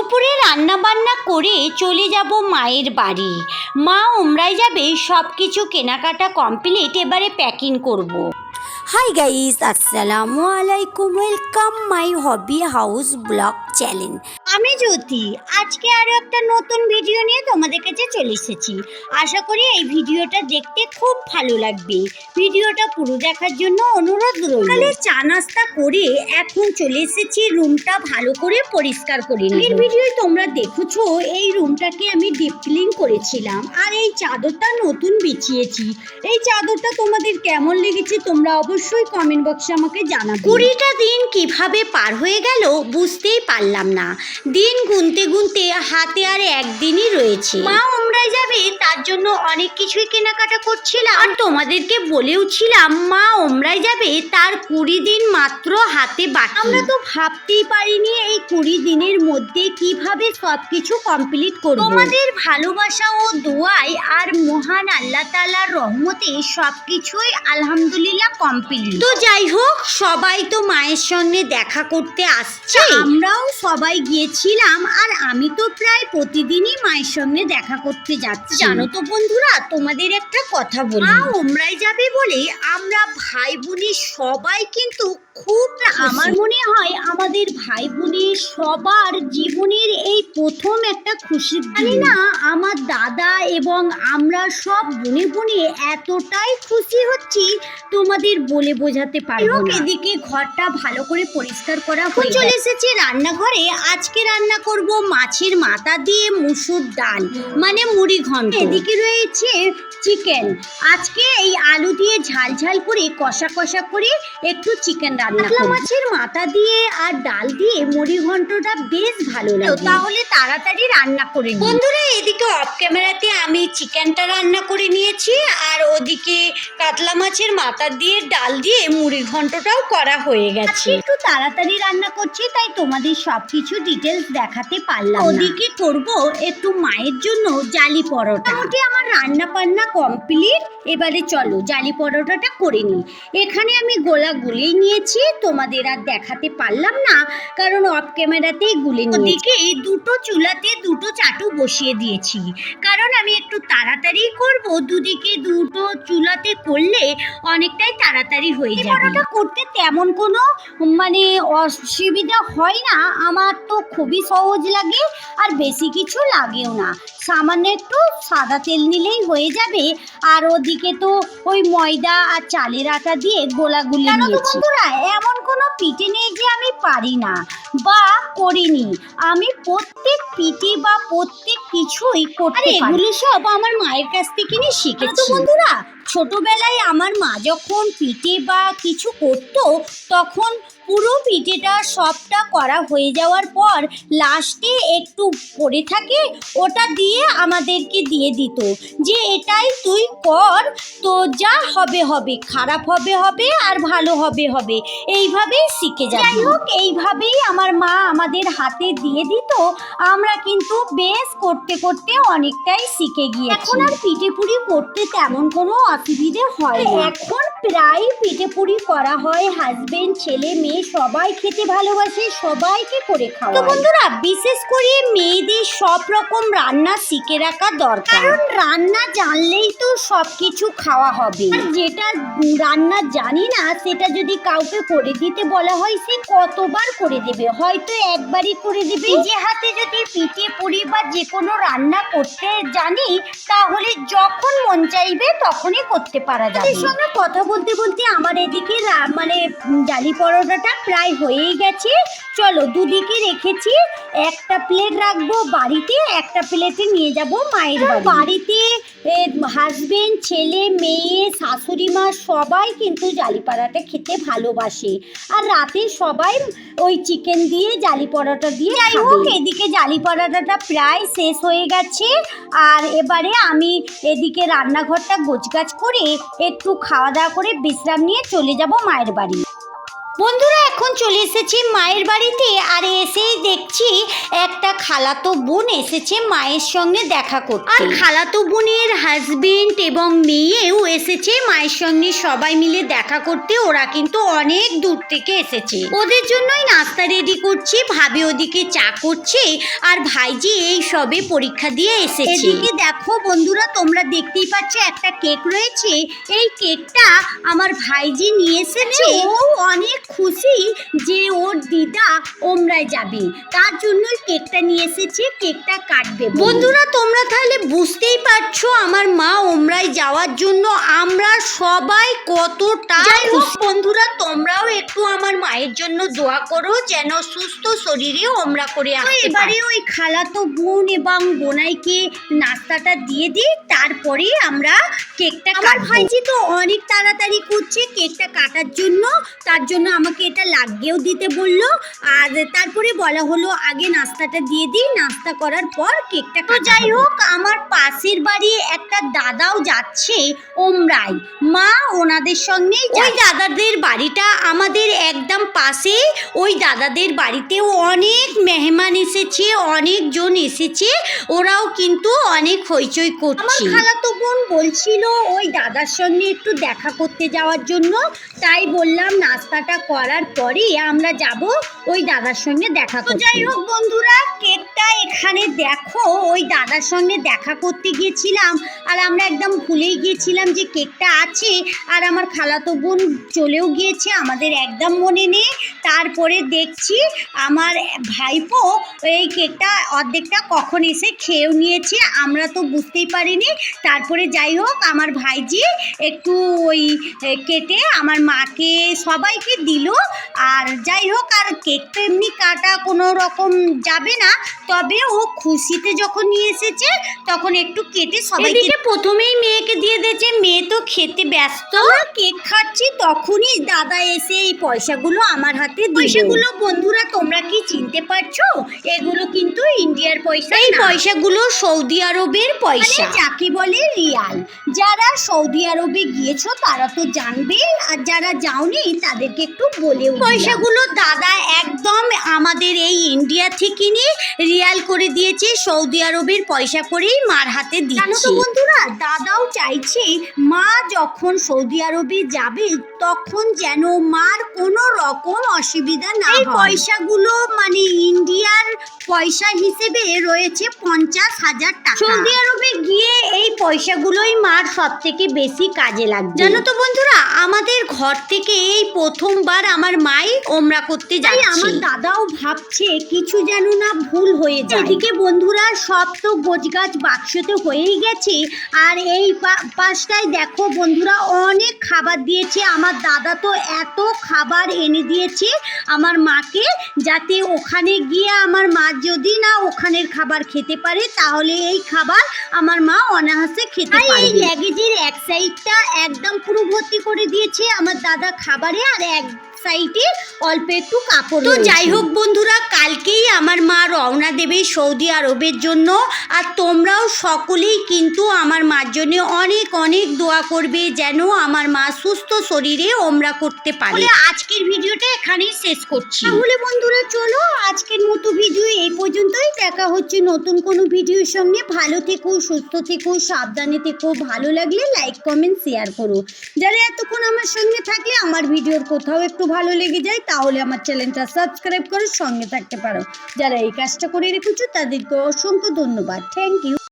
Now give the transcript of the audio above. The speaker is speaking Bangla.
দুপুরে রান্না বান্না করে চলে যাব মায়ের বাড়ি মা ওমরাই যাবে সব কিছু কেনাকাটা কমপ্লিট এবারে প্যাকিং করব। হাই গাইস আসসালামু আলাইকুম welcome my hobby house blog channel আমি জ্যোতি। আজকে আরও একটা নতুন ভিডিও নিয়ে তোমাদের কাছে চলে এসেছি। আশা করি এই ভিডিওটা দেখতে খুব ভালো লাগবে। ভিডিওটা পুরো দেখার জন্য অনুরোধ রইল। সকালে চা নাস্তা করে এখন চলে এসেছি রুমটা ভালো করে পরিষ্কার করে এর ভিডিও তোমরা দেখেছ এই রুমটাকে আমি ডিপ ক্লিন করেছিলাম। আর এই চাদরটা নতুন বিছিয়েছি। এই চাদরটা তোমাদের কেমন লেগেছে তোমরা অবশ্যই কমেন্ট বক্সে আমাকে জানাবে। কুড়িটা দিন কীভাবে পার হয়ে গেল বুঝতেই পারলাম না। দিন গুনতে গুনতে হাতে আর একদিনই রয়েছে। মা ওমরায় যাবে তার জন্য অনেক কিছুই কেনাকাটা করছিলাম। আর তোমাদেরকে বলেও ছিলাম মা ওমরায় যাবে তার কুড়ি দিন মাত্র হাতে বাকি। আমরা তো ভাবতেই পারিনি এই কুড়ি দিনের মধ্যে কীভাবে সব কিছু কমপ্লিট করব। তোমাদের ভালোবাসা ও দোয়ায় আর মহান আল্লাহ তাআলার রহমতে সব কিছুই আলহামদুলিল্লাহ কমপ্লিট তো যাই হোক সবাই তো মায়ের সঙ্গে দেখা করতে আসছে। আমরাও সবাই গিয়েছিলাম আর আমি তো প্রায় প্রতিদিনই মায়ের সঙ্গে দেখা করতে যাচ্ছি। জানো তো বন্ধুরা তোমাদের একটা কথা বলি। মা ওমরাই যাবে বলে আমরা ভাই বোনের সবাই কিন্তু খুব আমার মনে হয় আমাদের ভাই বোনের সবার জীবনের এই প্রথম একটা খুশি জানি না আমার দাদা এবং আমরা সব বনে বনে এতটাই খুশি হচ্ছি তোমাদের বলে বোঝাতে পারব এদিকে ঘরটা ভালো করে পরিষ্কার করা হয়ে চলে এসেছে রান্নাঘরে। আজকে রান্না করব মাছের মাথা দিয়ে মুসুর ডাল মানে মুড়ি ঘন্ট। এদিকে রয়েছে চিকেন। আজকে এই আলু দিয়ে ঝাল ঝাল করে কষা কষা করে একটু চিকেন রান্না করব। মাছের মাথা দিয়ে আর ডাল দিয়ে মুড়ি ঘন্টটা বেশ ভালো লাগে। তাহলে তাড়াতাড়ি রান্না করে বন্ধুরা এদিকে অফ ক্যামেরাতে আমি চিকেনটা রান্না করে নিয়েছি আর ওদিকে কাতলা মাছের মাথা দিয়ে ডাল দিয়ে মুড়ি ঘন্টটাও করা হয়ে গেছে। একটু তাড়াতাড়ি রান্না করছি তাই তোমাদের সব কিছু সবকিছু ডিটেলস দেখাতে পারলাম ওদিকে করব একটু মায়ের জন্য জালি পরোটা। মোটামুটি আমার রান্না বান্না কমপ্লিট এবারে চলো জালি পরোটাটা করে নিই। এখানে আমি গোলা গুলেই নিয়েছি তোমাদের আর দেখাতে পারলাম না কারণ অফ ক্যামেরাতেই গুলে ওদিকে দুটো চুলাতে দুটো চাটু বসিয়ে দিয়েছি। কারণ আমি একটু তাড়াতাড়ি করব দুদিকে দুটো চুলাতে করলে অনেকটাই তাড়াতাড়ি হয়ে যাবে। পরোটা করতে তেমন কোনো মানে অসুবিধা হয় না। আমার তো খুবই সহজ লাগে আর বেশি কিছু লাগেও না। সামান্য একটু সাদা তেল নিলেই হয়ে যাবে। আর ওদিকে তো ওই ময়দা আর চালের আটা দিয়ে গোলাগুলি নিয়েছি। বন্ধুরা? এমন কোনো পিঠে নেই যে আমি পারি না বা করিনি। আমি প্রত্যেক পিঠে বা প্রত্যেক কিছুই করতে পারি। এগুলো সব আমার মায়ের কাছ থেকে নিয়ে শিখেছি। বন্ধুরা? ছোটবেলায় আমার মা যখন পিঠে বা কিছু করতো তখন পুরো পিঠেটা সবটা করা হয়ে যাওয়ার পর লাস্টে একটু পড়ে থাকে ওটা দিয়ে আমাদেরকে দিয়ে দিত যে এটাই তুই কর তো যা হবে হবে খারাপ হবে হবে আর ভালো হবে হবে। এইভাবেই শিখে যাই যাই হোক এইভাবেই আমার মা আমাদের হাতে দিয়ে দিত। আমরা কিন্তু বেশ করতে করতে অনেকটাই শিখে গিয়েছি। এখন আর পিঠে পুরি করতে তেমন কোনো অসুবিধে হয় এখন প্রায় পিঠে পুরি করা হয়। হাজবেন্ড ছেলে মেয়ে সবাই খেতে ভালোবাসে সবাইকে করে খাওয়া তো বন্ধুরা বিশেষ করে মেয়েদের সব রকম রান্না শিখে রাখা দরকার। কারণ রান্না জানলেই তো সব কিছু খাওয়া হবে। আর যেটা রান্না জানি না সেটা যদি কাউকে করে দিতে বলা হয় সে কতবার করে দেবে? হয়তো একবারই করে দেবে। যে হাতে যদি পিঠে পুরি বা যে কোনো রান্না করতে জানি তাহলে যখন মন চাইবে তখনই করতে পারা যাবে। সঙ্গে কথা বলতে বলতে আমার এদিকে মানে জালি পরোটাটা প্রায় হয়েই গেছে। চলো দুদিকে রেখেছি। একটা প্লেট রাখব বাড়িতে একটা প্লেটে নিয়ে যাব মায়ের বাড়ি। বাড়িতে হাজবেন্ড ছেলে মেয়ে শাশুড়ি মা সবাই কিন্তু জালি পরোটা খেতে ভালোবাসে। আর রাতে সবাই ওই চিকেন দিয়ে জালি পরোটা দিয়ে যাই হোক এদিকে জালি পরোটাটা প্রায় শেষ হয়ে গেছে। আর এবারে আমি এদিকে রান্নাঘরটা গোছগাছ করে একটু খাওয়া দাওয়া করে বিশ্রাম নিয়ে চলে যাব মায়ের বাড়ি। বন্ধুরা এখন চলে এসেছি মায়ের বাড়িতে আর এসেই দেখছি একটা খালাতো বোন এসেছে মায়ের সঙ্গে দেখা করতে। আর খালাতো বোনের হাজবেন্ড এবং মেয়েও এসেছে মায়ের সঙ্গে সবাই মিলে দেখা করতে। ওরা কিন্তু অনেক দূর থেকে এসেছে। ওদের জন্যই নাস্তা রেডি করছি ভাবি ওদিকে চা করছে আর ভাইজি এই সবে পরীক্ষা দিয়ে এসেছে। এদিকে দেখো বন্ধুরা তোমরা দেখতেই পাচ্ছ একটা কেক রয়েছে। এই কেকটা আমার ভাইজি নিয়ে এসেছে। ও অনেক খুশি যে ওর দিদা ওমরায় যাবে। তার জন্য কেকটা নিয়ে এসেছে কেকটা কাটবে। বন্ধুরা তোমরা তাহলে বুঝতেই পারছ আমার মা ওমরায় যাওয়ার জন্য আমরা সবাই কতটা। বন্ধুরা তোমরাও একটু আমার মায়ের জন্য দোয়া করো যেন সুস্থ শরীরে ওমরা করে এবারে ওই খালাতো বোন এবং বোনাইকে নাস্তাটা দিয়ে দিই তারপরে আমরা কেকটা আমার ভাইজি তো অনেক তাড়াতাড়ি করছে কেকটা কাটার জন্য তার জন্য আমাকে এটা লাগিয়েও দিতে বলল। আর তারপরে বলা হলো আগে নাস্তাটা দিয়ে দিই। নাস্তা করার পর কেকটা তো যাই হোক আমার পাশের বাড়ি একটা দাদাও যাচ্ছে ওমরাই। মা ওনাদের সঙ্গেই ওই দাদাদের বাড়িটা আমাদের একদম পাশে। ওই দাদাদের বাড়িতেও অনেক মেহমান এসেছে অনেকজন এসেছে। ওরাও কিন্তু অনেক হইচই করছে। খালাতো বোন বলছিল ওই দাদার সঙ্গে একটু দেখা করতে যাওয়ার জন্য। তাই বললাম নাস্তাটা করার পরে আমরা যাব ওই দাদার সঙ্গে দেখা করতে। যাই হোক বন্ধুরা কেকটা এখানে দেখো ওই দাদার সঙ্গে দেখা করতে গিয়েছিলাম আর আমরা একদম ভুলেই গিয়েছিলাম যে কেকটা আছে আর আমার খালাতো বোন চলেও গিয়েছে আমাদের একদম মনে নেই। তারপরে দেখছি আমার ভাইপো এই কেকটা অর্ধেকটা কখন এসে খেয়েও নিয়েছে আমরা তো বুঝতেই পারিনি। তারপরে যাই হোক আমার ভাইজি একটু ওই কেটে আমার মাকে সবাইকে দিল। আর যাই হোক আর কেক তো এমনি কাটা কোনো রকম যাবে না। তবে ও খুশিতে যখন নিয়ে এসেছে তখন একটু কেটে সবাইকে প্রথমেই মেয়েকে দিয়ে দিয়েছে। মেয়ে তো খেতে ব্যস্ত। কেক খাচ্ছি তখনই দাদা এসে এই পয়সাগুলো আমার হাতে পয়সাগুলো বন্ধুরা তোমরা কি চিনতে পারছ? এগুলো কিন্তু ইন্ডিয়ার পয়সা এই পয়সাগুলো সৌদি আরবের পয়সা। যাকে বলে রিয়াল। যারা সৌদি আরবে গিয়েছো তারা তো জানবে। আর যারা যাওনি তাদেরকে একটু বলে পয়সাগুলো দাদা একদম আমাদের এই ইন্ডিয়া থেকে নিয়ে রিয়াল করে দিয়েছে সৌদি আরবের পয়সা করেই মার হাতে দিচ্ছে। বন্ধুরা দাদাও চাইছে মা যখন সৌদি আরবে যাবে তখন যেন মার কোনো রকম অসুবিধা না এই পয়সাগুলো মানে ইন্ডিয়ার পয়সা হিসেবে রয়েছে পঞ্চাশ হাজার টাকা। সৌদি আরবে গিয়ে এই পয়সাগুলোই মার সব থেকে বেশি কাজে লাগবে। জানো তো বন্ধুরা আমাদের ঘর থেকে এই প্রথমবার আমার মাই ওমরা করতে যাই আমার দাদাও ভাবছে কিছু যেন না ভুল হয়ে যায়। এদিকে বন্ধুরা সব তো গোছগাছ বাক্সতে হয়েই গেছে। আর এই পাশটায় দেখো বন্ধুরা অনেক খাবার দিয়েছে। আমার দাদা তো এত খাবার এনে দিয়েছে আমার মাকে যাতে ওখানে গিয়ে আমার মা যদি না ওখানের খাবার খেতে পারে তাহলে এই খাবার আমার মা অনাহাসে খেতে পারে এই ল্যাগেজের এক সাইডটা একদম পুরো ভর্তি করে দিয়েছে আমার দাদা খাবারে আর এক সাইডে অল্প একটু কাপড় তো যাই হোক বন্ধুরা কালকেই আমার মা রওনা দেবে সৌদি আরবের জন্য আর তোমরাও সকলেই কিন্তু আমার মার জন্য অনেক অনেক দোয়া করবে যেন আমার মা সুস্থ শরীরে ওমরা করতে পারে। আজকের ভিডিওটা এখানেই শেষ করছি। তাহলে বন্ধুরা চলো আজকের মতো ভিডিও এই পর্যন্তই। দেখা হচ্ছে নতুন কোনো ভিডিওর সঙ্গে। ভালো থেকো সুস্থ থেকো সাবধানে থেকো ভালো লাগলে লাইক কমেন্ট শেয়ার করো। যারা এতক্ষণ আমার সঙ্গে থাকলে আমার ভিডিওর কোথাও একটু ভালো লেগে যায়, তাহলে আমার চ্যানেলটা সাবস্ক্রাইব করে সঙ্গে থাকতে পারো। যারা এই কাজটা করে রেখেছো তাদেরকে অসংখ্য ধন্যবাদ। Thank you